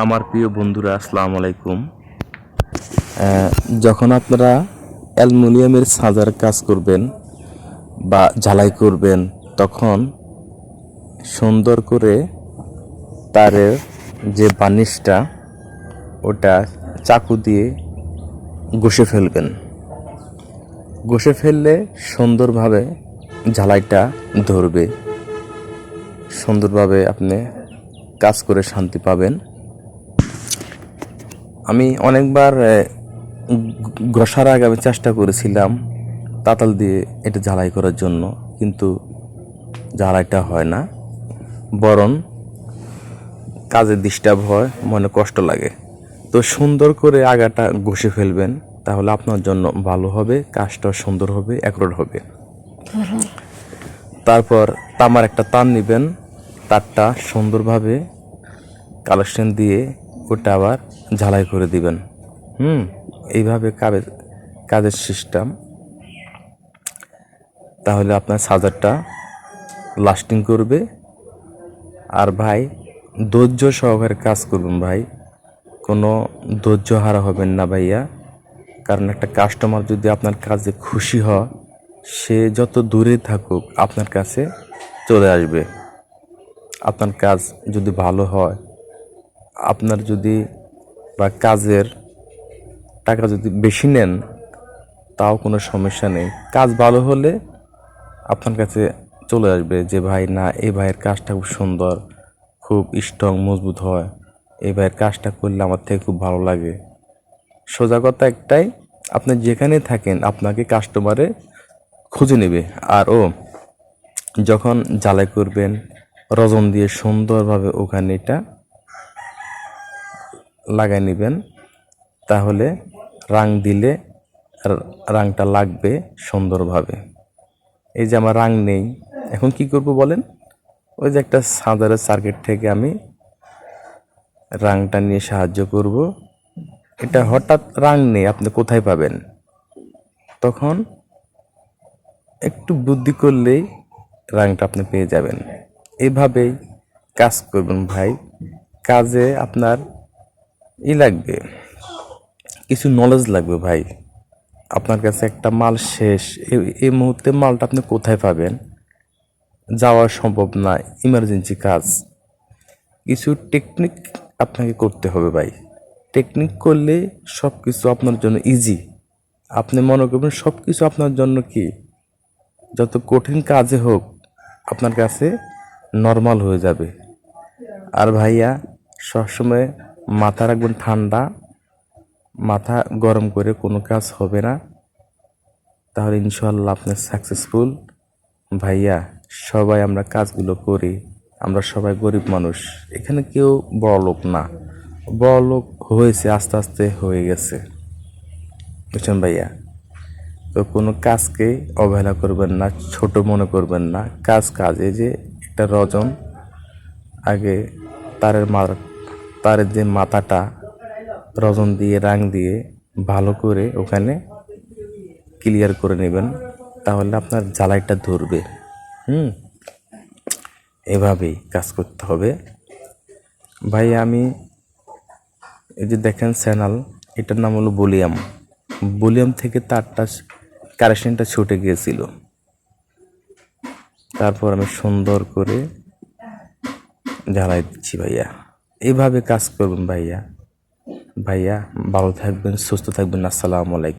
আমার প্রিয় বন্ধুরা, আসসালামু আলাইকুম। যখন আপনারা অ্যালুমিনিয়ামের সাজার কাজ করবেন বা ঝালাই করবেন, তখন সুন্দর করে তারের যে বানিশটা, ওটা চাকু দিয়ে ঘষে ফেলবেন। ঘষে ফেললে সুন্দরভাবে ঝালাইটা ধরবে। সুন্দরভাবে আপনি কাজ করে শান্তি পাবেন। আমি অনেকবার ঘষার আগে আমি চেষ্টা করেছিলাম তাতাল দিয়ে এটা ঝালাই করার জন্য, কিন্তু ঝালাইটা হয় না। বরং কাজে ডিস্টার্ব হয়, মনে কষ্ট লাগে। তো সুন্দর করে আগাটা ঘষে ফেলবেন, তাহলে আপনার জন্য ভালো হবে, কাজটা সুন্দর হবে, অ্যাকুরেট হবে। তারপর তামার একটা তার নেবেন, তারটা সুন্দরভাবে কালেকশন দিয়ে ওটা আবার ঝালাই করে দিবেন। হুম, এইভাবে কাজের কাজের সিস্টেম তাহলে আপনার সাজারটা লাস্টিং করবে। আর ভাই, ধৈর্য সহকারে কাজ করবেন ভাই। কোনো ধৈর্য হারা হবেন না ভাইয়া। কারণ একটা কাস্টমার যদি আপনার কাজে খুশি হয়, সে যত দূরে থাকুক আপনার কাছে চলে আসবে। আপনার কাজ যদি ভালো হয় আপনার যদি বা কাজের টাকা যদি বেশি নেন, তাও কোনো সমস্যা নেই। কাজ ভালো হলে আপনার কাছে চলে আসবে যে, ভাই, না, এই ভাইয়ের কাজটা খুব সুন্দর, খুব স্ট্রং মজবুত হয়। এই ভাইয়ের কাজটা করলে আমার থেকে খুব ভালো লাগে। সোজা কথা একটাই, আপনি যেখানে থাকেন, আপনাকে কাস্টমারে খুঁজে নেবে। আর ও, যখন জ্বালাই করবেন রজন দিয়ে সুন্দরভাবে ওখানে এটা লাগাই নেবেন। তাহলে রাং দিলে রাংটা লাগবে সুন্দরভাবে। এই যে আমার রাং নেই, এখন কি করব বলেন? ওই যে একটা সাদারের সার্কিট থেকে আমি রাংটা নিয়ে সাহায্য করব। এটা হঠাৎ রাং নেই, আপনি কোথায় পাবেন? তখন একটু বুদ্ধি করলেই রাংটা আপনি পেয়ে যাবেন। এভাবেই কাজ করবেন ভাই। কাজে আপনার ই লাগবে। কিছু নলেজ লাগবে ভাই। আপনার কাছে একটা মাল শেষ। এই- মুহূর্তে মালটা আপনি কোথায় পাবেন? যাওয়া সম্ভব না। ইমার্জেন্সি কাজ। কিছু টেকনিক আপনাকে করতে হবে ভাই। টেকনিক করলে সব কিছু আপনার জন্য ইজি আপনি মনে করবেন সব কিছু আপনার জন্য কি? যত কঠিন কাজে হোক, আপনার কাছে নর্মাল হয়ে যাবে। আর ভাইয়া, সবসময় মাথা রাখবেন ঠান্ডা, মাথা গরম করে কোনো কাজ হবে না। তাহলে ইনশাল্লাহ আপনি সাকসেসফুল ভাইয়া, সবাই আমরা কাজগুলো করি, আমরা সবাই গরিব মানুষ। এখানে কেউ বড় লোক না। বড় লোক হয়েছে, আস্তে আস্তে হয়ে গেছে। বুঝছেন ভাইয়া? তো কোনো কাজকে অবহেলা করবেন না, ছোট মনে করবেন না। কাজ কাজে যে একটা রজন আগে তারের মা তারের যে মাথাটা, রজন দিয়ে, রাং দিয়ে ভালো করে ওখানে ক্লিয়ার করে নেবেন, তাহলে আপনার জ্বালাইটা ধরবে। হুম? এভাবেই কাজ করতে হবে। ভাই, আমি এই যে দেখেন চ্যানেল, এটার নাম হলো বলিয়াম। বলিয়াম থেকে তারটা কারেকশনটা ছুটে গিয়েছিল। তারপর আমি সুন্দর করে জ্বালাই দিচ্ছি ভাইয়া। এইভাবে কাজ করবেন ভাইয়া। ভাইয়া ভালো থাকবেন সুস্থ থাকবেন। আসসালামু আলাইকুম।